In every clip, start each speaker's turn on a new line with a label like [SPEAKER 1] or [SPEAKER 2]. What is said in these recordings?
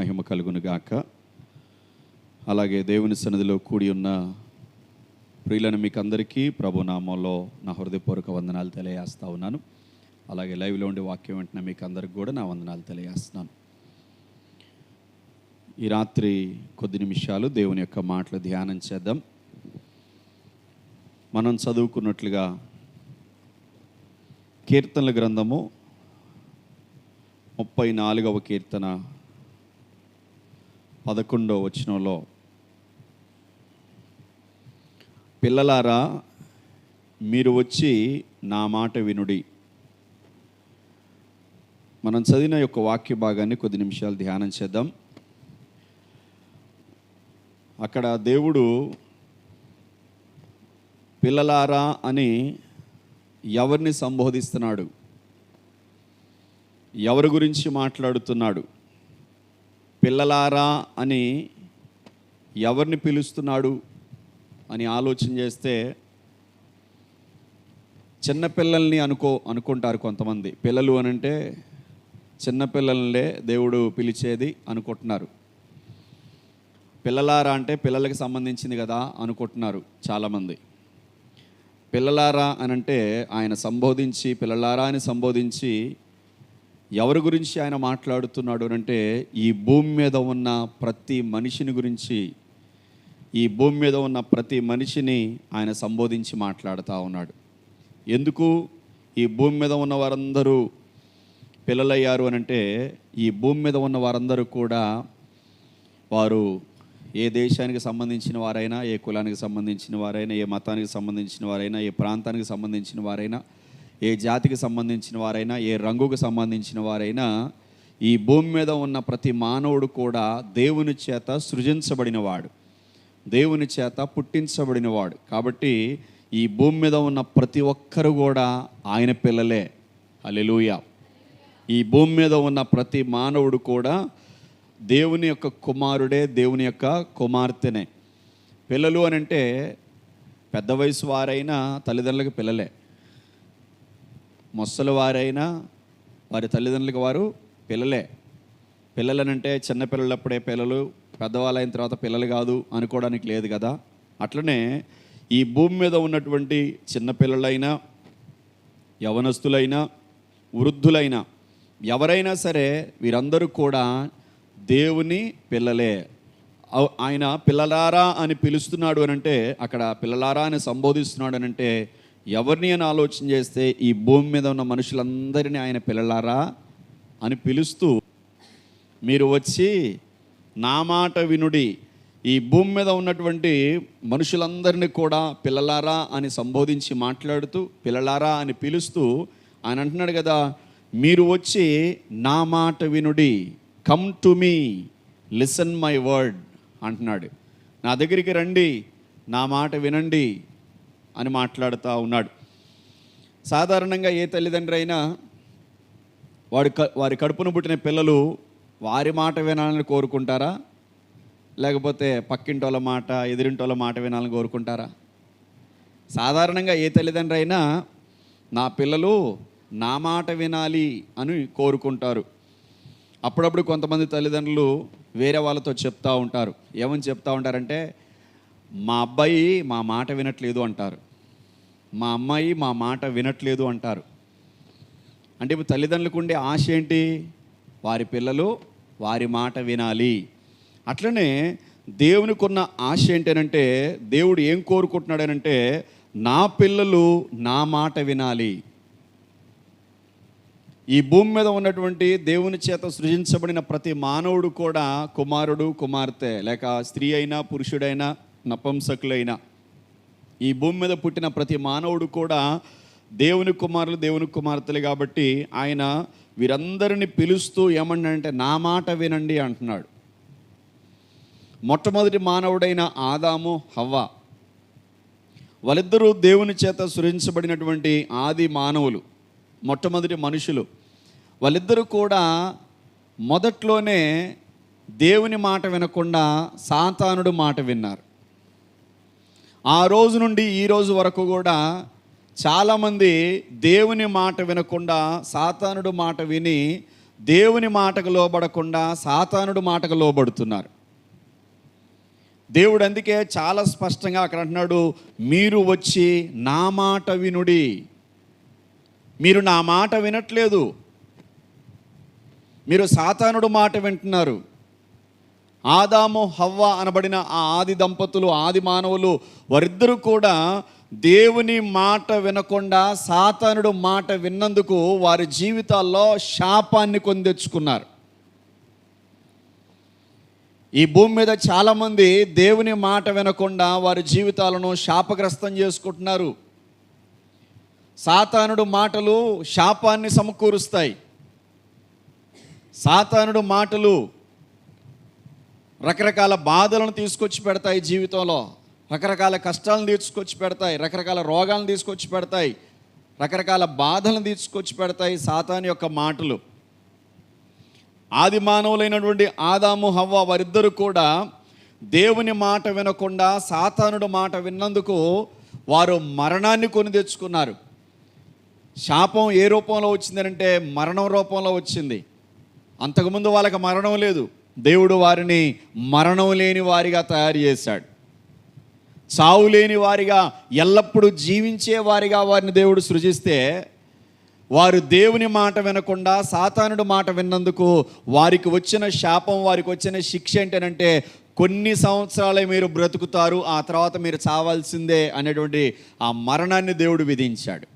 [SPEAKER 1] మహిమ కలుగును గాక. అలాగే దేవుని సన్నిధిలో కూడి ఉన్న ప్రియులను మీకు అందరికీ ప్రభు నామంలో నా హృదయపూర్వక వందనాలు తెలియజేస్తా ఉన్నాను. అలాగే లైవ్లో ఉండే వాక్యం వెంటనే మీకు అందరికి కూడా నా వందనాలు తెలియజేస్తున్నాను. ఈ రాత్రి కొద్ది నిమిషాలు దేవుని యొక్క మాటలు ధ్యానం చేద్దాం. మనం చదువుకున్నట్లుగా కీర్తనల గ్రంథము ముప్పై నాలుగవ కీర్తన పదకొండో వచనంలో. పిల్లలారా మీరు వచ్చి నా మాట వినుడి. మనం చదివిన యొక్క వాక్య భాగాన్ని కొద్ది నిమిషాలు ధ్యానం చేద్దాం. అక్కడ దేవుడు పిల్లలారా అని ఎవరిని సంబోధిస్తున్నాడు? ఎవరి గురించి మాట్లాడుతున్నాడు? పిల్లలారా అని ఎవరిని పిలుస్తున్నాడు అని ఆలోచన చేస్తే చిన్నపిల్లల్ని అనుకో అనుకుంటారు కొంతమంది. పిల్లలు అని అంటే చిన్నపిల్లలనే దేవుడు పిలిచేది అనుకుంటున్నారు. పిల్లలారా అంటే పిల్లలకి సంబంధించింది కదా అనుకుంటున్నారు చాలామంది. పిల్లలారా అని అంటే ఆయన సంబోధించి పిల్లలారా అని సంబోధించి ఎవరి గురించి ఆయన మాట్లాడుతున్నాడు అంటే ఈ భూమి మీద ఉన్న ప్రతి మనిషిని గురించి ఈ భూమి మీద ఉన్న ప్రతి మనిషిని ఆయన సంబోధించి మాట్లాడుతూ ఉన్నాడు. ఎందుకు? ఈ భూమి మీద ఉన్న వారందరూ పిల్లలయ్యారు అని అంటే ఈ భూమి మీద ఉన్న వారందరూ కూడా వారు ఏ దేశానికి సంబంధించిన వారైనా ఏ కులానికి సంబంధించిన వారైనా ఏ మతానికి సంబంధించిన వారైనా ఏ ప్రాంతానికి సంబంధించిన వారైనా ఏ జాతికి సంబంధించిన వారైనా ఏ రంగుకు సంబంధించిన వారైనా ఈ భూమి మీద ఉన్న ప్రతి మానవుడు కూడా దేవుని చేత సృజించబడినవాడు. దేవుని చేత పుట్టించబడినవాడు. కాబట్టి ఈ భూమి మీద ఉన్న ప్రతి ఒక్కరు కూడా ఆయన పిల్లలే. అలెలుయ ఈ భూమి మీద ఉన్న ప్రతి మానవుడు కూడా దేవుని యొక్క కుమారుడే దేవుని యొక్క కుమార్తెనే. పిల్లలు అని అంటే పెద్ద వయసు వారైనా తల్లిదండ్రులకు పిల్లలే. ముసలివారైనా వారి తల్లిదండ్రులకు వారు పిల్లలే. పిల్లలనంటే చిన్న పిల్లలప్పుడే పిల్లలు పెద్దవాళ్ళు అయిన తర్వాత పిల్లలు కాదు అనుకోవడానికి లేదు కదా. అట్లనే ఈ భూమి మీద ఉన్నటువంటి చిన్న పిల్లలైనా యవనస్తులైనా వృద్ధులైనా ఎవరైనా సరే వీరందరూ కూడా దేవుని పిల్లలే. ఆయన పిల్లలారా అని పిలుస్తున్నాడు అని అంటే అక్కడ పిల్లలారా అని సంబోధిస్తున్నాడు అనంటే అంటే ఎవరిని అని ఆలోచన చేస్తే ఈ భూమి మీద ఉన్న మనుషులందరినీ ఆయన పిల్లలారా అని పిలుస్తూ మీరు వచ్చి నా మాట వినుడి. ఈ భూమి మీద ఉన్నటువంటి మనుషులందరినీ కూడా పిల్లలారా అని సంబోధించి మాట్లాడుతూ పిల్లలారా అని పిలుస్తూ ఆయన అంటున్నాడు కదా మీరు వచ్చి నా మాట వినుడి. Come to me listen my word అంటున్నాడు. నా దగ్గరికి రండి నా మాట వినండి. అని మాట్లాడుతూ ఉన్నాడు. సాధారణంగా ఏ తల్లిదండ్రి అయినా వాడి క వారి కడుపున పుట్టిన పిల్లలు వారి మాట వినాలని కోరుకుంటారా? లేకపోతే పక్కింటోళ్ళ మాట ఎదిరింటి మాట వినాలని కోరుకుంటారా? సాధారణంగా ఏ తల్లిదండ్రి అయినా నా పిల్లలు నా మాట వినాలి అని కోరుకుంటారు. అప్పుడప్పుడు కొంతమంది తల్లిదండ్రులు వేరే వాళ్ళతో చెప్తూ ఉంటారు. ఏమని చెప్తూ ఉంటారంటే మా అబ్బాయి మా మాట వినట్లేదు అంటారు. మా అమ్మాయి మా మాట వినట్లేదు అంటారు. అంటే ఇప్పుడు తల్లిదండ్రులకు ఉండే ఆశ ఏంటి? వారి పిల్లలు వారి మాట వినాలి. అట్లనే దేవునికి ఉన్న ఆశ ఏంటనంటే దేవుడు ఏం కోరుకుంటున్నాడనంటే నా పిల్లలు నా మాట వినాలి. ఈ భూమి మీద ఉన్నటువంటి దేవుని చేత సృజించబడిన ప్రతి మానవుడు కూడా కుమారుడు కుమార్తె లేక స్త్రీ అయినా పురుషుడైనా నపంసకులైన. ఈ భూమి మీద పుట్టిన ప్రతి మానవుడు కూడా దేవుని కుమారులు దేవుని కుమార్తెలు కాబట్టి ఆయన వీరందరిని పిలుస్తూ ఏమన్నంటే నా మాట వినండి అంటున్నాడు. మొట్టమొదటి మానవుడైన ఆదాము హవ్వ. వాళ్ళిద్దరూ దేవుని చేత సృజించబడినటువంటి ఆది మానవులు మొట్టమొదటి మనుషులు. వాళ్ళిద్దరూ కూడా మొదట్లోనే దేవుని మాట వినకుండా సాతానుడు మాట విన్నారు. ఆ రోజు నుండి ఈ రోజు వరకు కూడా చాలామంది దేవుని మాట వినకుండా సాతానుడు మాట విని దేవుని మాటకు లోబడకుండా సాతానుడు మాటకు లోబడుతున్నారు. దేవుడు అందుకే చాలా స్పష్టంగా అక్కడ అంటున్నాడు మీరు వచ్చి నా మాట వినుడి. మీరు నా మాట వినట్లేదు. మీరు సాతానుడు మాట వింటున్నారు. ఆదాము హవ్వ అనబడిన ఆ ఆది దంపతులు ఆది మానవులు వారిద్దరూ కూడా దేవుని మాట వినకుండా సాతానుడు మాట విన్నందుకు వారి జీవితాల్లో శాపాన్ని కొందెచ్చుకున్నారు ఈ భూమి మీద చాలామంది దేవుని మాట వినకుండా వారి జీవితాలను శాపగ్రస్తం చేసుకుంటున్నారు. సాతానుడు మాటలు శాపాన్ని సమకూరుస్తాయి. సాతానుడు మాటలు రకరకాల బాధలను తీసుకొచ్చి పెడతాయి జీవితంలో. రకరకాల కష్టాలను తీసుకొచ్చి పెడతాయి. రకరకాల రోగాలను తీసుకొచ్చి పెడతాయి. రకరకాల బాధలను తీసుకొచ్చి పెడతాయి సాతాని యొక్క మాటలు. ఆది మానవులైనటువంటి ఆదాము హవ్వ వారిద్దరూ కూడా దేవుని మాట వినకుండా సాతానుడు మాట విన్నందుకు వారు మరణాన్ని కొని తెచ్చుకున్నారు. శాపం ఏ రూపంలో వచ్చిందంటే మరణం రూపంలో వచ్చింది. అంతకుముందు వాళ్ళకి మరణం లేదు. దేవుడు వారిని మరణం లేని వారిగా తయారు చేశాడు. చావు లేని వారిగా ఎల్లప్పుడూ జీవించే వారిగా వారిని దేవుడు సృజిస్తే వారు దేవుని మాట వినకుండా సాతానుడు మాట విన్నందుకు వారికి వచ్చిన శాపం వారికి వచ్చిన శిక్ష ఏంటంటే కొన్ని సంవత్సరాలే మీరు బ్రతుకుతారు ఆ తర్వాత మీరు చావాల్సిందే అనేటువంటి ఆ మరణాన్ని దేవుడు విధించాడు.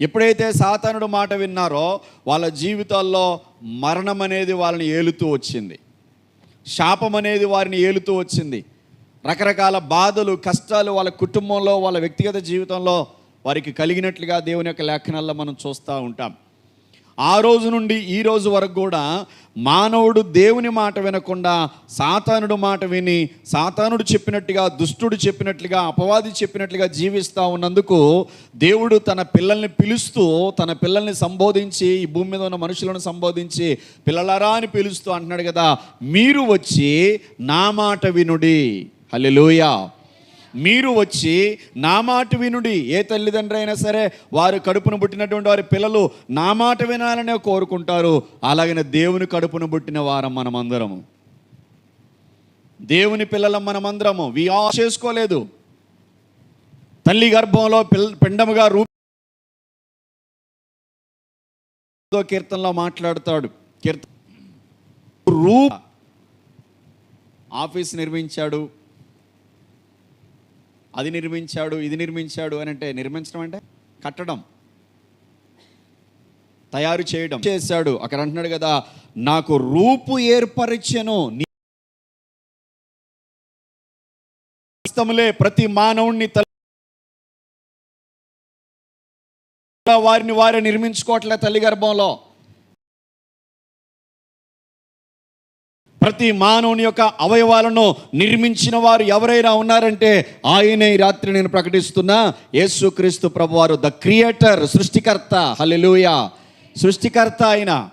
[SPEAKER 1] ఎప్పుడైతే సాతానుడు మాట విన్నారో వాళ్ళ జీవితాల్లో మరణం అనేది వాళ్ళని ఏలుతూ వచ్చింది. శాపం అనేది వారిని ఏలుతూ వచ్చింది. రకరకాల బాధలు కష్టాలు వాళ్ళ కుటుంబంలో వాళ్ళ వ్యక్తిగత జీవితంలో వారికి కలిగినట్లుగా దేవుని యొక్క లేఖనాల్లో మనం చూస్తూ ఉంటాం. ఆ రోజు నుండి ఈ రోజు వరకు కూడా మానవుడు దేవుని మాట వినకుండా సాతానుడు మాట విని సాతానుడు చెప్పినట్టుగా దుష్టుడు చెప్పినట్లుగా అపవాది చెప్పినట్లుగా జీవిస్తూ ఉన్నందుకు దేవుడు తన పిల్లల్ని పిలుస్తూ తన పిల్లల్ని సంబోధించి ఈ భూమి మీద ఉన్న మనుషులను సంబోధించి పిల్లలారా అని పిలుస్తూ అంటున్నాడు కదా. మీరు వచ్చి నా మాట వినుడి. హల్లెలూయా. మీరు వచ్చి నా మాట వినుడి. ఏ తల్లిదండ్రి అయినా సరే వారు కడుపును పుట్టినటువంటి వారి పిల్లలు నా మాట వినాలనే కోరుకుంటారు. అలాగనే దేవుని కడుపును పుట్టిన వారం మనమందరము. దేవుని పిల్లలం మనమందరము. వి ఆ చేసుకోలేదు. తల్లి గర్భంలో పిల్ల పిండముగా రూ కీర్తనలో మాట్లాడతాడు. కీర్త రూ ఆఫీస్ నిర్మించాడు. అది నిర్మించాడు ఇది నిర్మించాడు అని అంటే నిర్మించడం అంటే కట్టడం. తయారు చేయడం. చేశాడు. అక్కడ అంటున్నాడు కదా నాకు రూపు ఏర్పరిచెను. నీ ప్రతి మానవుణ్ణి తల వారిని వారే నిర్మించుకోవట్లే తల్లి గర్భంలో. ప్రతి మానవుని యొక్క అవయవాలను నిర్మించిన వారు ఎవరైనా ఉన్నారంటే ఆయనే ఈ రాత్రి నేను ప్రకటిస్తున్నా. యేసుక్రీస్తు ప్రభువారు ద క్రియేటర్ సృష్టికర్త. హల్లెలూయా. సృష్టికర్త ఆయన.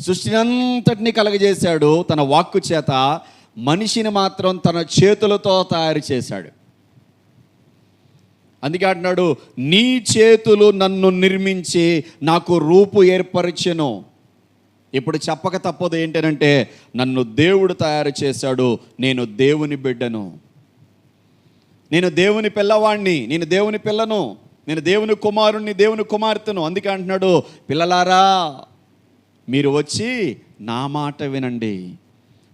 [SPEAKER 1] సృష్టినంతటిని కలగజేశాడు తన వాక్కు చేత. మనిషిని మాత్రం తన చేతులతో తయారు చేశాడు. అందుకే అంటున్నాడు నీ చేతులు నన్ను నిర్మించి నాకు రూపు ఏర్పరిచెను. ఇప్పుడు చెప్పక తప్పదు ఏంటనంటే నన్ను దేవుడు తయారు చేశాడు నేను దేవుని బిడ్డను. నేను దేవుని పిల్లవాణ్ణి నేను దేవుని పిల్లను నేను దేవుని కుమారుణ్ణి దేవుని కుమార్తెను. అందుకే అంటున్నాడు పిల్లలారా మీరు వచ్చి నా మాట వినండి.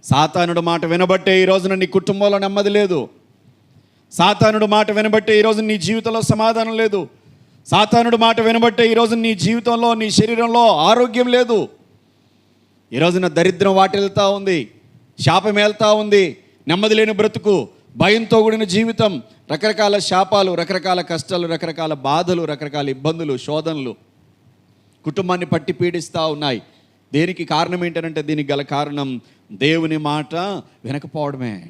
[SPEAKER 1] సాతానుడు మాట వినబట్టే ఈ రోజున నీ కుటుంబంలో నెమ్మది లేదు. సాతానుడు మాట వినబట్టే ఈరోజు నీ జీవితంలో సమాధానం లేదు. సాతానుడు మాట వినబట్టే ఈరోజు నీ జీవితంలో నీ శరీరంలో ఆరోగ్యం లేదు. ఈ రోజున దరిద్రం వాటిల్తా ఉంది. శాపం వెళ్తా ఉంది. నెమ్మది లేని బ్రతుకు భయంతో కూడిన జీవితం రకరకాల శాపాలు రకరకాల కష్టాలు రకరకాల బాధలు రకరకాల ఇబ్బందులు శోధనలు కుటుంబాన్ని పట్టి పీడిస్తూ ఉన్నాయి. దేనికి కారణం ఏంటంటే దీనికి గల కారణం దేవుని మాట వినకపోవడమే.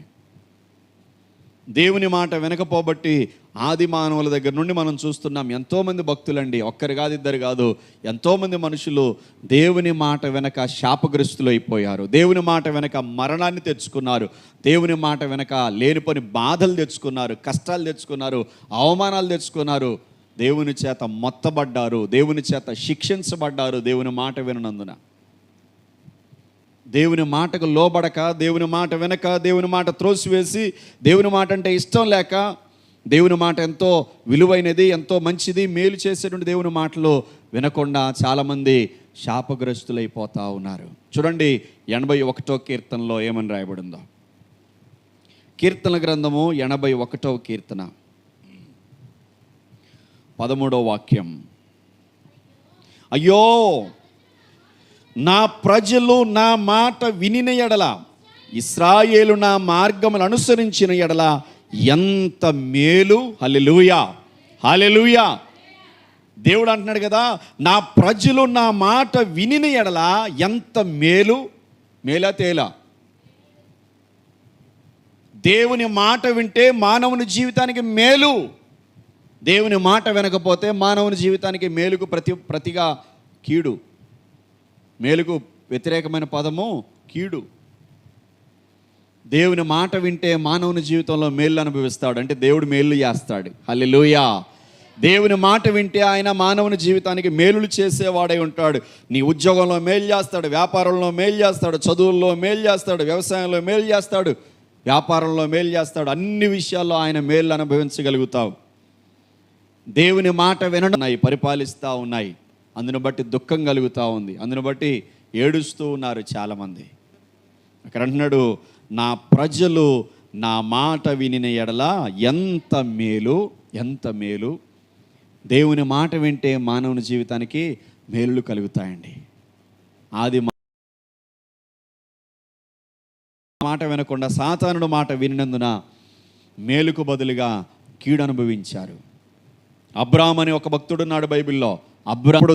[SPEAKER 1] దేవుని మాట వెనకపోబట్టి ఆది మానవుల దగ్గర నుండి మనం చూస్తున్నాం ఎంతోమంది భక్తులండి. ఒక్కరు కాదు ఇద్దరు కాదు ఎంతోమంది మనుషులు దేవుని మాట వెనక శాపగ్రస్తులు అయిపోయారు. దేవుని మాట వెనక మరణాన్ని తెచ్చుకున్నారు. దేవుని మాట వెనక లేనిపోని బాధలు తెచ్చుకున్నారు కష్టాలు తెచ్చుకున్నారు అవమానాలు తెచ్చుకున్నారు. దేవుని చేత మొత్తబడ్డారు దేవుని చేత శిక్షించబడ్డారు దేవుని మాట వినందున దేవుని మాటకు లోబడక దేవుని మాట వెనక దేవుని మాట త్రోసివేసి దేవుని మాట అంటే ఇష్టం లేక దేవుని మాట ఎంతో విలువైనది ఎంతో మంచిది మేలు చేసేటువంటి దేవుని మాటలు వినకుండా చాలామంది శాపగ్రస్తులైపోతా ఉన్నారు. చూడండి ఎనభై ఒకటో కీర్తనలో ఏమని రాయబడిందో. కీర్తన గ్రంథము ఎనభై ఒకటో కీర్తన. పదమూడో వాక్యం. అయ్యో! నా ప్రజలు నా మాట వినిన ఎడల ఇస్రాయేలు నా మార్గములు అనుసరించిన ఎడల ఎంత మేలు. హలెలుయా హలెలుయా దేవుడు అంటున్నాడు కదా నా ప్రజలు నా మాట వినిన ఎడల ఎంత మేలు. మేలా తేలా. దేవుని మాట వింటే మానవుని జీవితానికి మేలు. దేవుని మాట వినకపోతే మానవుని జీవితానికి మేలుకు ప్రతి ప్రతిగా కీడు. మేలుకు వ్యతిరేకమైన పదము కీడు. దేవుని మాట వింటే మానవుని జీవితంలో మేలు అనుభవిస్తాడు. అంటే దేవుడు మేలు చేస్తాడు. హల్లెలూయా. దేవుని మాట వింటే ఆయన మానవుని జీవితానికి మేలులు చేసేవాడై ఉంటాడు. నీ ఉద్యోగంలో మేలు చేస్తాడు వ్యాపారంలో మేలు చేస్తాడు చదువుల్లో మేలు చేస్తాడు వ్యవసాయంలో మేలు చేస్తాడు వ్యాపారంలో మేలు చేస్తాడు. అన్ని విషయాల్లో ఆయన మేలు అనుభవించగలుగుతావు. దేవుని మాట వినడం ఉన్నాయి పరిపాలిస్తూ ఉన్నాయి. అందును బట్టి దుఃఖం కలుగుతూ ఉంది. అందును బట్టి ఏడుస్తూ ఉన్నారు చాలామంది. అక్కడ అంటున్నాడు నా ప్రజలు నా మాట వినిన ఎడల ఎంత మేలు ఎంత మేలు. దేవుని మాట వింటే మానవుని జీవితానికి మేలులు కలుగుతాయండి. ఆది మాట వినకుండా సాతానుడు మాట వినినందున మేలుకు బదులుగా కీడు అనుభవించారు అబ్రామ్ అని ఒక భక్తుడు ఉన్నాడు బైబిల్లో. అబ్రాముడు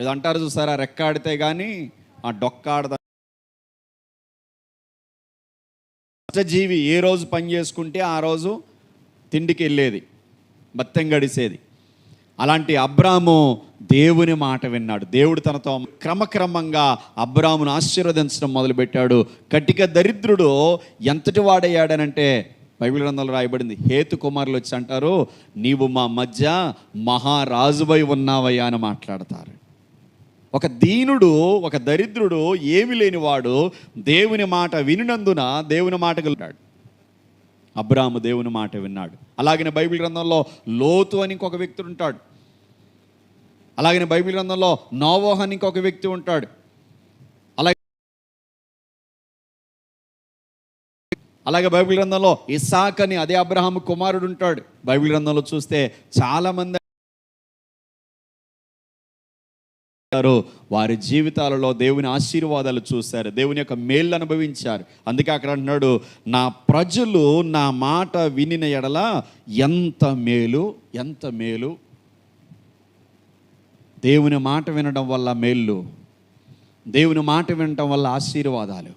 [SPEAKER 1] ఇది అంటారు చూసారా? రెక్కాడితే కానీ ఆ డొక్కాడదా జీవి ఏ రోజు పని చేసుకుంటే ఆ రోజు తిండికి వెళ్ళేది బత్తెం గడిసేది. అలాంటి అబ్రాము దేవుని మాట విన్నాడు. దేవుడు తనతో క్రమక్రమంగా అబ్రామును ఆశీర్వదించడం మొదలుపెట్టాడు. కటిక దరిద్రుడు ఎంతటి వాడయ్యాడనంటే బైబిల్ గ్రంథంలో రాయబడింది హేతు కుమారులు వచ్చి అంటారు నీవు మా మధ్య మహారాజువై ఉన్నావయ్యా అని మాట్లాడతారు. ఒక దీనుడు ఒక దరిద్రుడు ఏమి లేనివాడు దేవుని మాట వినినందున దేవుని మాట కలిగాడు అబ్రాము దేవుని మాట విన్నాడు. అలాగనే బైబిల్ గ్రంథంలో లోతు అని ఇంకొక వ్యక్తి ఉంటాడు. అలాగనే బైబిల్ గ్రంథంలో నోవోహ్ అని ఇంకొక వ్యక్తి ఉంటాడు. అలాగే బైబిల్ గ్రంథంలో ఇసాక్ అని అదే అబ్రహాం కుమారుడు ఉంటాడు. బైబిల్ గ్రంథంలో చూస్తే చాలామంది వారి జీవితాలలో దేవుని ఆశీర్వాదాలు చూశారు. దేవుని యొక్క మేళ్ళు అనుభవించారు. అందుకే అక్కడ అంటున్నాడు నా ప్రజలు నా మాట వినిన ఎడల ఎంత మేలు ఎంత మేలు? దేవుని మాట వినడం వల్ల మేళ్ళు దేవుని మాట వినడం వల్ల ఆశీర్వాదాలు.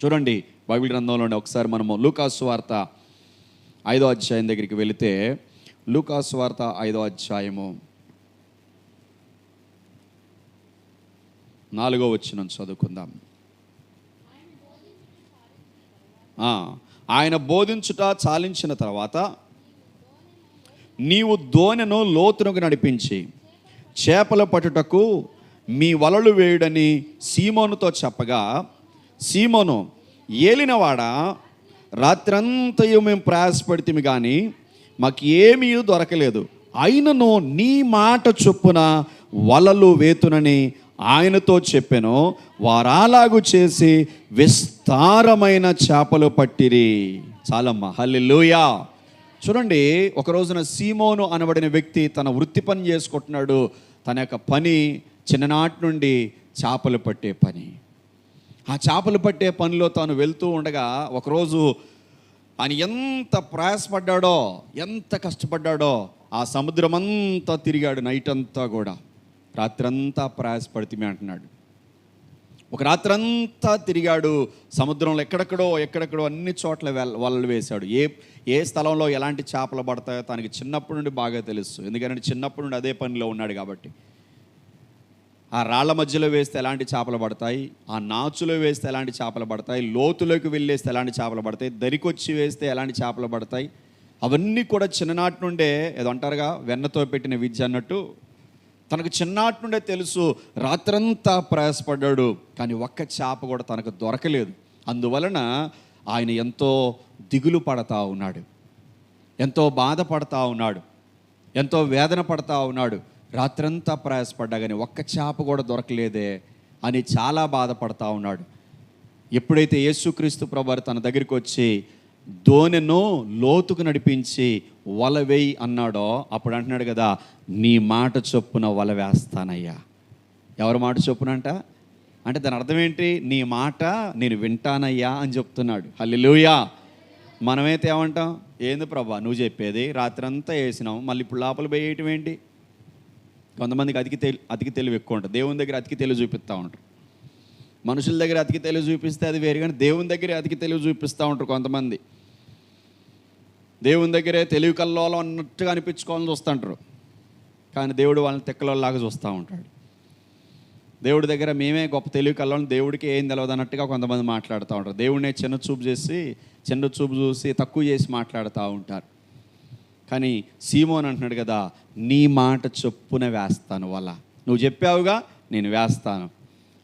[SPEAKER 1] చూడండి బైబిల్ గ్రంథంలోనే ఒకసారి మనము లూకాసు వార్త ఐదో అధ్యాయం దగ్గరికి వెళితే లూకాసు వార్త ఐదో అధ్యాయము నాలుగో వచ్చిన చదువుకుందాం. ఆయన బోధించుట చాలించిన తర్వాత నీవు దోణెను లోతునకు నడిపించి చేపల పట్టుటకు మీ వలలు వేయుడని సీమోనుతో చెప్పగా సీమోను ఏలినవాడా? రాత్రంతయు మేము ప్రయాసపడితే కానీ మాకు ఏమీ దొరకలేదు. అయినను నీ మాట చొప్పున వలలు వేతునని ఆయనతో చెప్పాను. వారాలాగు చేసి విస్తారమైన చేపలు పట్టిరి. చాలమ్మ హల్లెలూయా. చూడండి ఒక రోజున సీమోను అనబడిన వ్యక్తి తన వృత్తి పని చేసుకుంటున్నాడు. తన యొక్క పని చిన్ననాటి నుండి చేపలు పట్టే పని. ఆ చేపలు పట్టే పనిలో తాను వెళ్తూ ఉండగా ఒకరోజు ఆయన ఎంత ప్రయాసపడ్డాడో ఎంత కష్టపడ్డాడో ఆ సముద్రం అంతా తిరిగాడు నైట్ అంతా కూడా. రాత్రంతా ప్రయాసపడితే అంటున్నాడు. ఒక రాత్రంతా తిరిగాడు సముద్రంలో ఎక్కడెక్కడో ఎక్కడెక్కడో అన్ని చోట్ల వెల్ వలలు వేశాడు. ఏ ఏ స్థలంలో ఎలాంటి చేపలు పడతాయో తనకి చిన్నప్పటి నుండి బాగా తెలుసు. ఎందుకంటే చిన్నప్పటి నుండి అదే పనిలో ఉన్నాడు కాబట్టి. ఆ రాళ్ళ మధ్యలో వేస్తే ఎలాంటి చేపలు పడతాయి? ఆ నాచులో వేస్తే ఎలాంటి చేపలు పడతాయి? లోతులోకి వెళ్ళేస్తే ఎలాంటి చేపలు పడతాయి? దరికొచ్చి వేస్తే ఎలాంటి చేపలు పడతాయి? అవన్నీ కూడా చిన్ననాటి నుండే ఏదో అంటారుగా వెన్నతో పెట్టిన విద్య అన్నట్టు తనకు చిన్ననాటి నుండే తెలుసు రాత్రంతా ప్రయాసపడ్డాడు కానీ ఒక్క చేప కూడా తనకు దొరకలేదు. అందువలన ఆయన ఎంతో దిగులు పడతా ఉన్నాడు. ఎంతో బాధపడతా ఉన్నాడు. ఎంతో వేదన పడతా ఉన్నాడు. రాత్రంతా ప్రయాసపడ్డా కానీ ఒక్క చేప కూడా దొరకలేదే అని చాలా బాధపడతా ఉన్నాడు. ఎప్పుడైతే యేసుక్రీస్తు ప్రభువారు తన దగ్గరికి వచ్చి దోనెను లోతుకు నడిపించి వల వేయి అన్నాడో అప్పుడు అంటున్నాడు కదా నీ మాట చొప్పున వల వేస్తానయ్యా. ఎవరి మాట చొప్పునంట అంటే? దాని అర్థం ఏంటి? నీ మాట నేను వింటానయ్యా అని చెప్తున్నాడు. హల్లిలుయా! మనమైతే ఏమంటాం? ఏంది ప్రభా నువ్వు చెప్పేది? రాత్రంతా వేసినాం మళ్ళీ ఇప్పుడు లోపల పోయేయటం ఏంటి? కొంతమందికి అతికి తెలి అతికి తెలివి ఎక్కువ ఉంటుంది. దేవుని దగ్గర అతికి తెలివి చూపిస్తూ ఉంటారు. మనుషుల దగ్గర అతికి తెలివి చూపిస్తే అది వేరు కానీ దేవుని దగ్గర అతికి తెలివి చూపిస్తూ ఉంటారు కొంతమంది. దేవుని దగ్గరే తెలివి కల్లోలం అన్నట్టుగా అనిపించుకోవాలని చూస్తుంటారు. కానీ దేవుడు వాళ్ళని తెక్కలలాగా చూస్తూ ఉంటాడు. దేవుడి దగ్గర మేమే గొప్ప తెలివి కల్లోని దేవుడికి ఏం తెలియదు అన్నట్టుగా కొంతమంది మాట్లాడుతూ ఉంటారు. దేవుడినే చిన్న చూపు చేసి చిన్న చూపు చూసి తక్కువ చేసి మాట్లాడుతూ ఉంటారు. కానీ సీమోన్ అంటున్నాడు కదా నీ మాట చొప్పున వేస్తాను వల్ల నువ్వు చెప్పావుగా నేను వేస్తాను.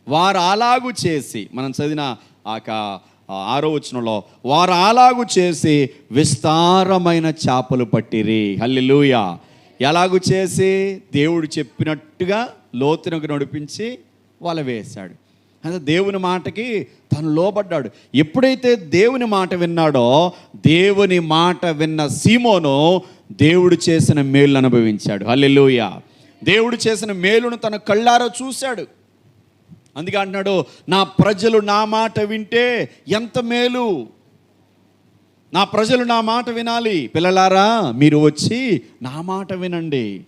[SPEAKER 1] వారు అలాగు చేసి మనం చదివిన ఆక క- ఆరో వచనంలో వారు అలాగు చేసి విస్తారమైన చేపలు పట్టిరి. హల్లిలూయ. ఎలాగు చేసి? దేవుడు చెప్పినట్టుగా లోతునకు నడిపించి వల వేశాడు. అంటే దేవుని మాటకి తను లోబడ్డాడు. ఎప్పుడైతే దేవుని మాట విన్నాడో దేవుని మాట విన్న సీమోను దేవుడు చేసిన మేలు అనుభవించాడు. హల్లెలూయ. దేవుడు చేసిన మేలును తన కళ్ళారా చూశాడు. అందుకే అంటున్నాడు నా ప్రజలు నా మాట వింటే ఎంత మేలు? నా ప్రజలు నా మాట వినాలి. పిల్లలారా మీరు వచ్చి నా మాట వినండి.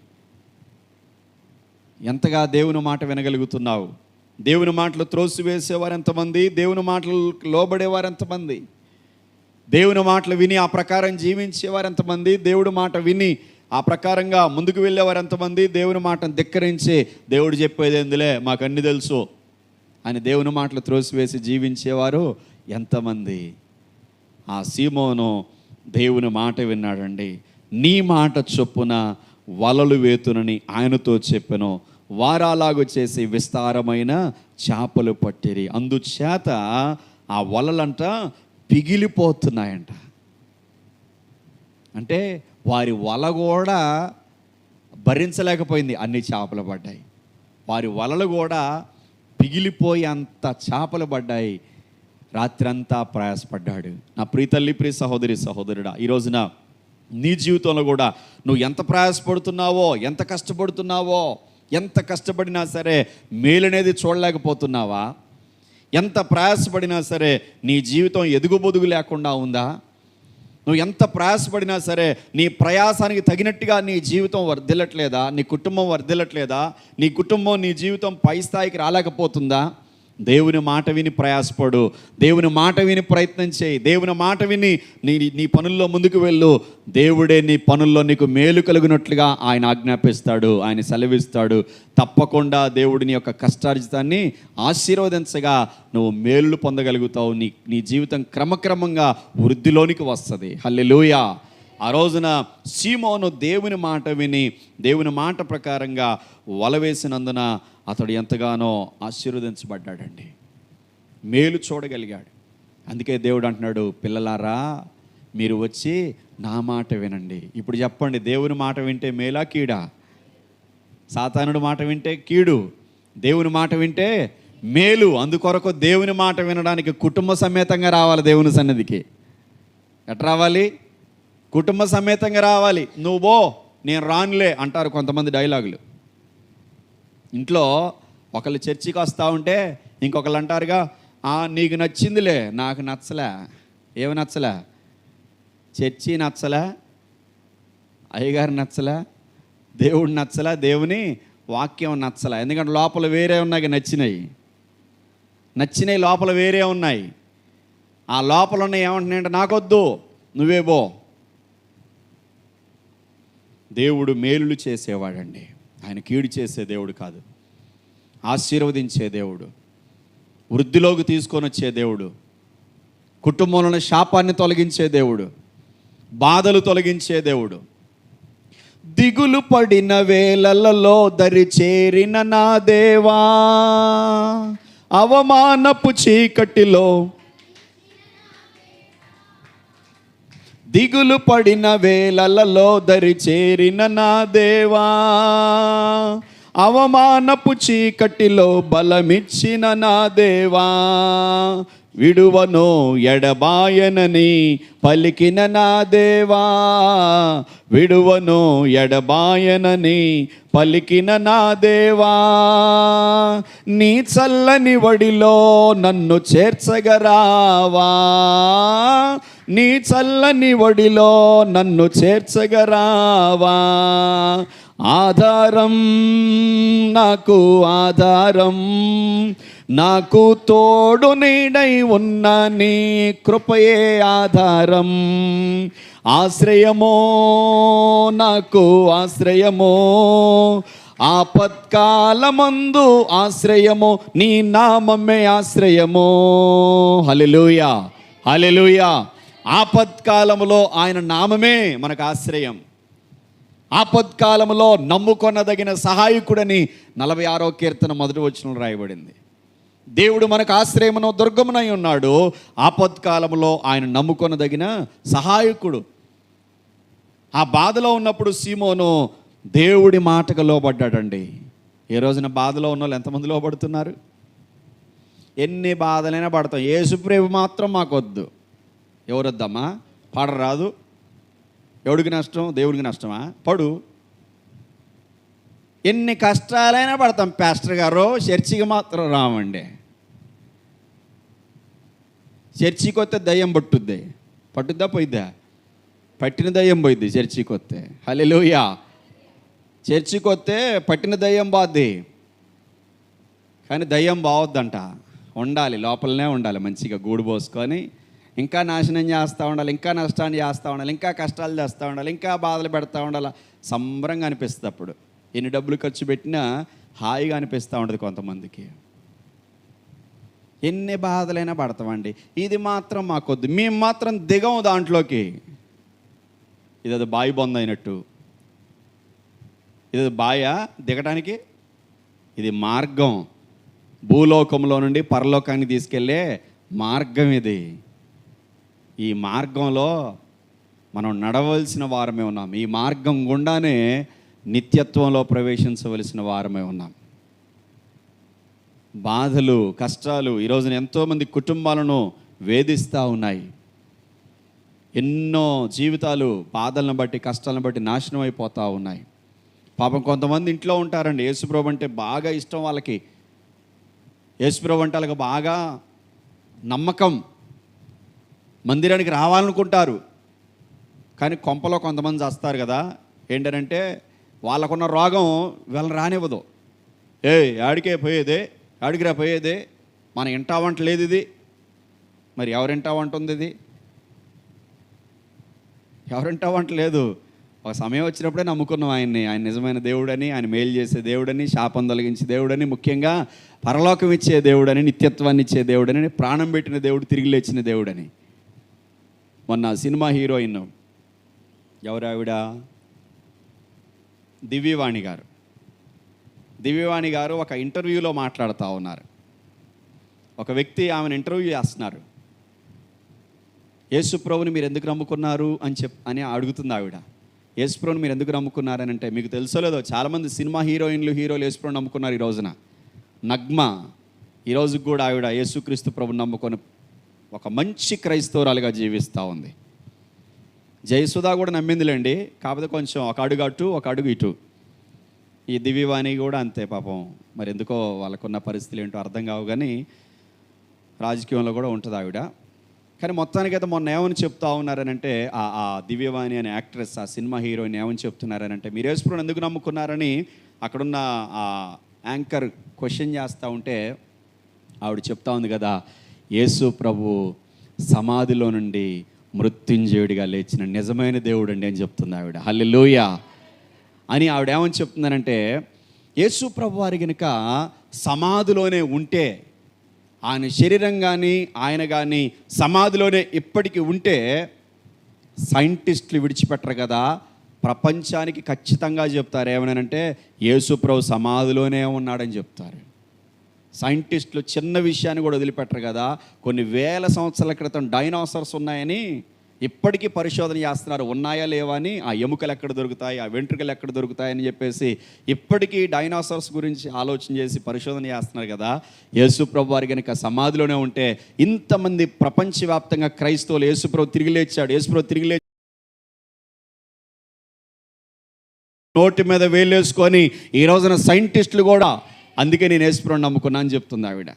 [SPEAKER 1] ఎంతగా దేవుని మాట వినగలుగుతున్నావు? దేవుని మాటలు త్రోసివేసేవారు ఎంతమంది? దేవుని మాటలు లోబడేవారు ఎంతమంది? దేవుని మాటలు విని ఆ ప్రకారం జీవించేవారు ఎంతమంది? దేవుడి మాట విని ఆ ప్రకారంగా ముందుకు వెళ్ళేవారు ఎంతమంది? దేవుని మాటను ధిక్కరించి దేవుడు చెప్పేది ఎందులే? మాకు అన్ని తెలుసు. అని దేవుని మాటలు త్రోసివేసి జీవించేవారు ఎంతమంది? ఆ సీమోను దేవుని మాట విన్నాడండి. నీ మాట చొప్పున వలలు వేతునని ఆయనతో చెప్పెను. వారాలాగు చేసి విస్తారమైన చేపలు పట్టిరి. అందుచేత ఆ వలలంట పిగిలిపోతున్నాయంట. అంటే వారి వల కూడా భరించలేకపోయింది అన్ని చేపలు పడ్డాయి. వారి వలలు కూడా పిగిలిపోయి అంత చేపలు పడ్డాయి. రాత్రంతా ప్రయాసపడ్డాడు. నా ప్రీతల్లి ప్రియ సహోదరి సహోదరుడా ఈరోజున నీ జీవితంలో కూడా నువ్వు ఎంత ప్రయాసపడుతున్నావో ఎంత కష్టపడుతున్నావో ఎంత కష్టపడినా సరే మేలనేది చూడలేకపోతున్నావా? ఎంత ప్రయాసపడినా సరే నీ జీవితం ఎదుగుబొదుగు లేకుండా ఉందా? నువ్వు ఎంత ప్రయాసపడినా సరే నీ ప్రయాసానికి తగినట్టుగా నీ జీవితం వర్ధిల్లట్లేదా? నీ కుటుంబం వర్ధిల్లట్లేదా? నీ కుటుంబం నీ జీవితం పై స్థాయికి రాలేకపోతుందా? దేవుని మాట విని ప్రయాసపడు. దేవుని మాట విని ప్రయత్నం చేయి. దేవుని మాట విని నీ నీ పనుల్లో ముందుకు వెళ్ళు. దేవుడే నీ పనుల్లో నీకు మేలు కలిగినట్లుగా ఆయన ఆజ్ఞాపిస్తాడు. ఆయన సెలవిస్తాడు. తప్పకుండా దేవుడిని యొక్క కష్టార్జితాన్ని ఆశీర్వదించగా నువ్వు మేలు పొందగలుగుతావు. నీ నీ జీవితం క్రమక్రమంగా వృద్ధిలోనికి వస్తుంది. హల్లెలూయా. ఆ రోజున సీమోను దేవుని మాట విని దేవుని మాట ప్రకారంగా వల వేసినందున అతడు ఎంతగానో ఆశీర్వదించబడ్డాడండి. మేలు చూడగలిగాడు. అందుకే దేవుడు అంటున్నాడు పిల్లలారా మీరు వచ్చి నా మాట వినండి. ఇప్పుడు చెప్పండి దేవుని మాట వింటే మేలా కీడా? సాతానుడు మాట వింటే కీడు. దేవుని మాట వింటే మేలు. అందుకొరకు దేవుని మాట వినడానికి కుటుంబ సమేతంగా రావాలి దేవుని సన్నిధికి. ఎట్లా రావాలి? కుటుంబ సమేతంగా రావాలి. నువ్వు నేను రానులే అంటారు కొంతమంది డైలాగులు. ఇంట్లో ఒకళ్ళు చర్చికి వస్తూ ఉంటే ఇంకొకళ్ళు అంటారుగా "ఆ, నీకు నచ్చిందిలే నాకు నచ్చలే. ఏమి నచ్చలే? చర్చి నచ్చలే అయ్యగారు నచ్చలే దేవుడు నచ్చలే దేవుని వాక్యం నచ్చలే. ఎందుకంటే లోపల వేరే ఉన్నాయి నచ్చినాయి నచ్చినాయి లోపల వేరే ఉన్నాయి. ఆ లోపల ఉన్నాయి ఏమంటున్నాయంటే నాకొద్దు నువ్వే పో. దేవుడు మేలులు చేసేవాడండి. ఆయన కీడు చేసే దేవుడు కాదు. ఆశీర్వదించే దేవుడు. వృద్ధిలోకి తీసుకొని వచ్చే దేవుడు. కుటుంబంలోని శాపాన్ని తొలగించే దేవుడు. బాధలు తొలగించే దేవుడు. దిగులు పడిన వేలలలో దరి చేరిన నా దేవా. అవమానపు చీకటిలో దిగులు పడిన వేలలలో దరి చేరిన నా దేవా. అవమానపు చీకటిలో బలమిచ్చిన నా దేవా. విడువను ఎడబాయనని పలికిన నా దేవా. విడువను ఎడబాయనని పలికిన నా దేవా. నీ చల్లని వడిలో నన్ను చేర్చగరావా. నీ చల్లని వడిలో నన్ను చేర్చగరావా. ఆధారం నాకు ఆధారం. నాకు తోడు నీడై ఉన్న నీ కృపయే ఆధారం. ఆశ్రయమో నాకు ఆశ్రయమో ఆపత్కాలమందు ఆశ్రయమో నీ నామమే ఆశ్రయమో. హలెలుయా హలెలుయా ఆపత్కాలములో ఆయన నామమే మనకు ఆశ్రయం. ఆపత్కాలంలో నమ్ముకొనదగిన సహాయకుడని నలభై ఆరో కీర్తన మొదటి వచ్చిన రాయబడింది. దేవుడు మనకు ఆశ్రయమును దుర్గమునై ఉన్నాడు. ఆపత్కాలంలో ఆయన నమ్ముకొనదగిన సహాయకుడు. ఆ బాధలో ఉన్నప్పుడు సీమోను దేవుడి మాటకు లోబడ్డాడండి. ఏ రోజున బాధలో ఉన్న వాళ్ళు ఎంతమంది లోబడుతున్నారు? ఎన్ని బాధలైనా పడతాం. ఏసుప్రేమ మాత్రం మాకొద్దు. ఎవరొద్దమ్మా? పడరాదు. ఎవడికి నష్టం? దేవుడికి నష్టమా? పడు. ఎన్ని కష్టాలైనా పడతాం. పాస్టర్ గారు చర్చికి మాత్రం రామండి చర్చికి వస్తే దయ్యం పట్టుద్ది. పట్టుద్దా పోయిద్దా? పట్టిన దయ్యం పోయిద్ది చర్చికి వస్తే హల్లెలూయా. చర్చికి వస్తే పట్టిన దయ్యం బాద్ది కానీ దయ్యం బావద్దంట ఉండాలి లోపలనే ఉండాలి మంచిగా గూడు పోసుకొని. ఇంకా నాశనం చేస్తూ ఉండాలి ఇంకా నష్టాన్ని చేస్తూ ఉండాలి ఇంకా కష్టాలు చేస్తూ ఉండాలి ఇంకా బాధలు పెడతా ఉండాలి. సంబరంగా అనిపిస్తుంది అప్పుడు. ఎన్ని డబ్బులు ఖర్చు పెట్టినా హాయిగా అనిపిస్తూ ఉంటుంది కొంతమందికి. ఎన్ని బాధలైనా పడతామండి. ఇది మాత్రం మాకొద్దు. మేము మాత్రం దిగం దాంట్లోకి. ఇది అది బాయి బొంద అయినట్టు ఇది బాయ? దిగడానికి ఇది మార్గం. భూలోకంలో నుండి పరలోకానికి తీసుకెళ్ళే మార్గం ఇది. ఈ మార్గంలో మనం నడవలసిన వారమే ఉన్నాం. ఈ మార్గం గుండానే నిత్యత్వంలో ప్రవేశించవలసిన వారమే ఉన్నాం. బాధలు కష్టాలు ఈరోజున ఎంతోమంది కుటుంబాలను వేధిస్తూ ఉన్నాయి. ఎన్నో జీవితాలు బాధలను బట్టి కష్టాలను బట్టి నాశనం అయిపోతూ ఉన్నాయి. పాపం కొంతమంది ఇంట్లో ఉంటారండి. యేసుప్రభు అంటే బాగా ఇష్టం వాళ్ళకి. యేసుప్రభు అంటే వాళ్ళకి బాగా నమ్మకం. మందిరానికి రావాలనుకుంటారు. కానీ కొంపలో కొంతమంది చేస్తారు కదా. ఏంటంటే వాళ్ళకున్న రోగం వీళ్ళని రానివ్వదు. ఏ ఆడికే పోయేదే. అడిగిరా పోయేదే మన ఇంటావంట లేదు ఇది. మరి ఎవరింటా వంట ఉంది ఇది? ఎవరింటా వంట లేదు. ఒక సమయం వచ్చినప్పుడే నమ్ముకున్నాం ఆయన్ని. ఆయన నిజమైన దేవుడని ఆయన మేలు చేసే దేవుడని శాపం తొలగించే దేవుడని ముఖ్యంగా పరలోకం ఇచ్చే దేవుడని నిత్యత్వాన్ని ఇచ్చే దేవుడని ప్రాణం పెట్టిన దేవుడు తిరిగి లేచిన దేవుడని. మొన్న సినిమా హీరోయిన్ ఎవరావిడా దివ్యవాణి గారు. దివ్యవాణి గారు ఒక ఇంటర్వ్యూలో మాట్లాడుతూ ఉన్నారు. ఒక వ్యక్తి ఆమెను ఇంటర్వ్యూ చేస్తున్నారు. యేసుప్రభుని మీరు ఎందుకు నమ్ముకున్నారు అని చెప్ అని అడుగుతుంది ఆవిడ. యేసుప్రభుని మీరు ఎందుకు నమ్ముకున్నారని అంటే మీకు తెలుసో లేదో చాలామంది సినిమా హీరోయిన్లు హీరోలు యేసుప్రభుని నమ్ముకున్నారు ఈ రోజున. నగ్మ. ఈరోజు కూడా ఆవిడ యేసుక్రీస్తు ప్రభుని నమ్ముకొని ఒక మంచి క్రైస్తవురాలుగా జీవిస్తూ ఉంది. జయసుధా కూడా నమ్మిందిలేండి. కాకపోతే కొంచెం ఒక అడుగు అటు ఒక అడుగు ఇటు. ఈ దివ్యవాణి కూడా అంతే పాపం. మరి ఎందుకో వాళ్ళకున్న పరిస్థితులు ఏంటో అర్థం కావు కానీ రాజకీయంలో కూడా ఉంటుంది ఆవిడ. కానీ మొత్తానికైతే మొన్న ఏమని చెప్తా ఉన్నారనంటే ఆ ఆ దివ్యవాణి అనే యాక్ట్రెస్ ఆ సినిమా హీరోయిన్ ఏమని చెప్తున్నారనంటే మీరు యేసుప్రభుని ఎందుకు నమ్ముకున్నారని అక్కడున్న ఆ యాంకర్ క్వశ్చన్ చేస్తూ ఉంటే ఆవిడ చెప్తా ఉంది కదా యేసు ప్రభు సమాధిలో నుండి మృత్యుంజయుడిగా లేచిన నిజమైన దేవుడు అండి అని చెప్తుంది ఆవిడ. హల్లెలూయా! అని ఆవిడ ఏమని చెప్తుందనంటే యేసు ప్రభు వారి కనుక సమాధిలోనే ఉంటే ఆయన శరీరం కానీ ఆయన కానీ సమాధిలోనే ఇప్పటికీ ఉంటే సైంటిస్టులు విడిచిపెట్టరు కదా. ప్రపంచానికి ఖచ్చితంగా చెప్తారు ఏమనంటే యేసుప్రభు సమాధిలోనే ఉన్నాడని చెప్తారు. సైంటిస్టులు చిన్న విషయాన్ని కూడా వదిలిపెట్టరు కదా. కొన్ని వేల సంవత్సరాల క్రితం డైనోసార్స్ ఉన్నాయని ఇప్పటికీ పరిశోధన చేస్తున్నారు ఉన్నాయా లేవా అని ఆ ఎముకలు ఎక్కడ దొరుకుతాయి ఆ వెంట్రుకలు ఎక్కడ దొరుకుతాయని చెప్పేసి ఇప్పటికీ డైనోసార్స్ గురించి ఆలోచన చేసి పరిశోధన చేస్తున్నారు కదా. యేసుప్రభు వారి కనుక సమాధిలోనే ఉంటే ఇంతమంది ప్రపంచవ్యాప్తంగా క్రైస్తవులు యేసుప్రభు తిరిగి లేచాడు యేసుప్రభు తిరిగి లేచి నోటి మీద వేలేసుకొని ఈ రోజున సైంటిస్టులు కూడా అందుకే నేను యేసుప్రభు నమ్ముకున్నా అని చెప్తుంది ఆవిడ.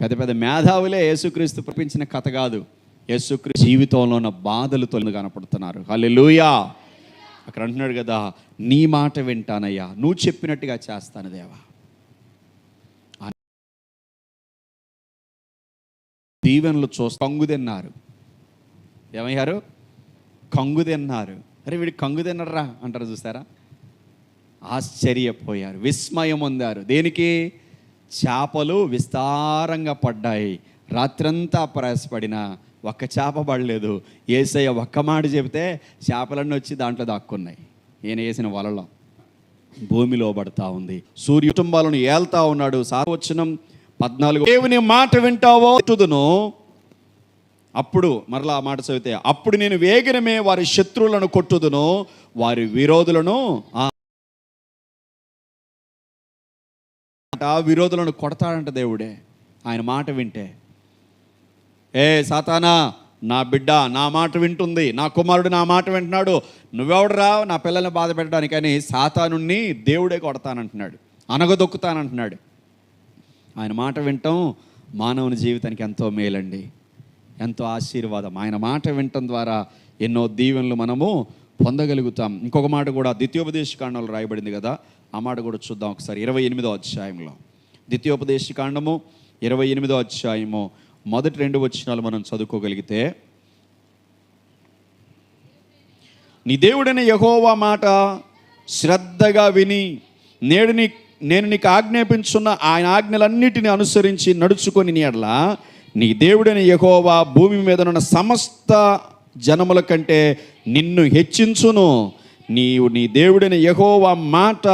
[SPEAKER 1] పెద్ద పెద్ద మేధావులే యేసుక్రీస్తు ప్రపించిన కథ కాదు. యేసుక్రీ జీవితంలో ఉన్న బాధలు తొలి కనపడుతున్నారు. హలెలుయా అక్కడ అంటున్నాడు కదా నీ మాట వింటానయ్యా. నువ్వు చెప్పినట్టుగా చేస్తాను దేవా. దీవెనలు చూసి కంగు తిన్నారు. ఏమయ్యారు? కంగు తిన్నారు. అరే వీడు కంగు తిన్నరా అంటారు చూసారా ఆశ్చర్యపోయారు విస్మయం పొందారు. దేనికి? చేపలు విస్తారంగా పడ్డాయి. రాత్రంతా ప్రయాసపడిన ఒక్క చేప పడలేదు. ఏసయ్య ఒక్క మాట చెబితే చేపలన్నీ వచ్చి దాంట్లో దాక్కున్నాయి. ఈయన వేసిన వలలో భూమిలో పడతా ఉంది. సూర్య కుటుంబాలను ఏల్తా ఉన్నాడు. సావచనం పద్నాలుగు దేవుని మాట వింటావో తుదును అప్పుడు మరలా ఆ మాట చదివితే అప్పుడు నేను వేగనమే వారి శత్రువులను కొట్టుదును వారి విరోధులను ఆ ఆ విరోధులను కొడతాడంట దేవుడే. ఆయన మాట వింటే ఏ సాతానా నా బిడ్డ నా మాట వింటుంది నా కుమారుడు నా మాట వింటున్నాడు నువ్వెవడరా? నా పిల్లల్ని బాధ పెట్టడానికి అని సాతానుణ్ణి దేవుడే కొడతానంటున్నాడు అనగదొక్కుతానంటున్నాడు. ఆయన మాట వింటాం మానవుని జీవితానికి ఎంతో మేలండి ఎంతో ఆశీర్వాదం. ఆయన మాట వినటం ద్వారా ఎన్నో దీవెనలు మనము పొందగలుగుతాం. ఇంకొక మాట కూడా ద్వితీయోపదేశ కాండంలో రాయబడింది కదా ఆ మాట కూడా చూద్దాం ఒకసారి. ఇరవై ఎనిమిదో అధ్యాయంలో. ద్వితీయోపదేశ కాండము ఇరవై ఎనిమిదో అధ్యాయము. మొదటి రెండు వచ్చినాలు మనం చదువుకోగలిగితే నీ దేవుడైన యహోవా మాట శ్రద్ధగా విని నేడు నీ నేను నీకు ఆజ్ఞాపించున్న ఆయన ఆజ్ఞలన్నిటిని అనుసరించి నడుచుకొని నీ ఎడల నీ దేవుడైన యహోవా భూమి మీద ఉన్న సమస్త జనముల కంటే నిన్ను హెచ్చించును. నీవు నీ దేవుడైన యహోవా మాట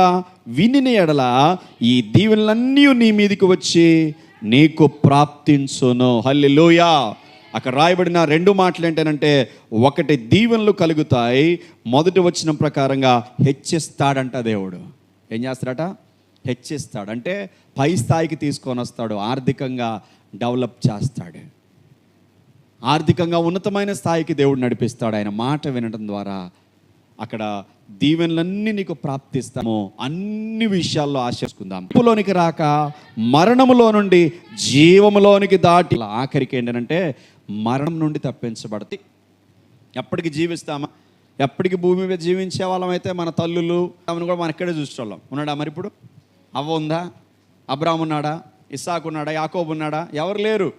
[SPEAKER 1] విని ఎడల ఈ దీవెనలన్నీ నీ మీదకి వచ్చి నీకు ప్రాప్తించును. హల్లెలూయా. అక్కడ రాయబడిన రెండు మాటలు ఏంటంటే ఒకటి దీవెనలు కలుగుతాయి మొదటి వచ్చిన ప్రకారంగా హెచ్చిస్తాడంట దేవుడు. ఏం చేస్తాడట? హెచ్చిస్తాడు. అంటే పై స్థాయికి తీసుకొని వస్తాడు ఆర్థికంగా డెవలప్ చేస్తాడు. ఆర్థికంగా ఉన్నతమైన స్థాయికి దేవుడు నడిపిస్తాడు. ఆయన మాట వినడం ద్వారా అక్కడ దీవెనలన్నీ నీకు ప్రాప్తిస్తాము. అన్ని విషయాల్లో ఆశిస్తుందాం లోనికి రాక మరణములో నుండి జీవములోనికి దాటి ఆఖరికి ఏంటంటే మరణం నుండి తప్పించబడతి. ఎప్పటికి జీవిస్తామా? ఎప్పటికి భూమి మీద జీవించే వాళ్ళం అయితే మన తల్లులు ఆమెను కూడా మనం ఇక్కడే చూసేవాళ్ళం ఉన్నాడా మరి ఇప్పుడు? అవ్వ ఉందా? అబ్రామ్ ఉన్నాడా ఇస్సాకు ఉన్నాడా యాకోబు ఉన్నాడా ఎవరు లేరు.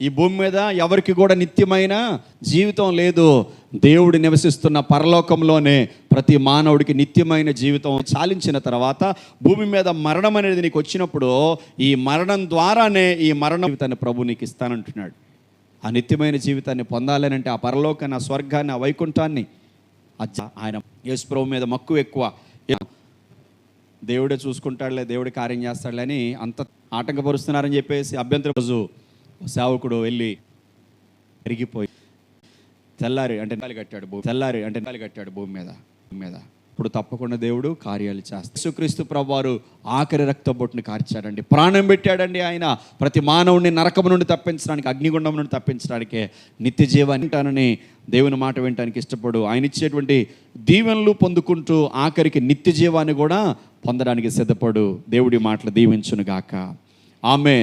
[SPEAKER 1] ఈ భూమి మీద ఎవరికి కూడా నిత్యమైన జీవితం లేదు. దేవుడు నివసిస్తున్న పరలోకంలోనే ప్రతి మానవుడికి నిత్యమైన జీవితం చాలించిన తర్వాత భూమి మీద మరణం అనేది నీకు వచ్చినప్పుడు ఈ మరణం ద్వారానే ఈ మరణం జీవితాన్ని ప్రభు నీకు ఇస్తానంటున్నాడు. ఆ నిత్యమైన జీవితాన్ని పొందాలనంటే ఆ పరలోకాన్ని ఆ స్వర్గాన్ని ఆ వైకుంఠాన్ని ఆయన యేసు ప్రభు మీద మక్కువ ఎక్కువ. దేవుడే చూసుకుంటాడులే దేవుడి కార్యం చేస్తాడులే అని అంత ఆటంకపరుస్తున్నారని చెప్పేసి అభ్యంతర రోజు సేవకుడు వెళ్ళి పెరిగిపోయి తెల్లారి అంటే నెలలు కట్టాడు భూమి తెల్లారి అంటే నెలలు కట్టాడు భూమి మీద భూమి మీద. ఇప్పుడు తప్పకుండా దేవుడు కార్యాలు చేస్తాడు. యేసుక్రీస్తు ప్రభువారు ఆఖరి రక్త బొట్టుని కార్చాడండి. ప్రాణం పెట్టాడండి ఆయన. ప్రతి మానవుడిని నరకము నుండి తప్పించడానికి అగ్నిగుండం నుండి తప్పించడానికి నిత్య జీవాన్ని వింటానని దేవుని మాట వినటానికి ఇష్టపడు. ఆయన ఇచ్చేటువంటి దీవెనలు పొందుకుంటూ ఆఖరికి నిత్య జీవాన్ని కూడా పొందడానికి సిద్ధపడు. దేవుడి మాటలు దీవించును గాక ఆమెన్.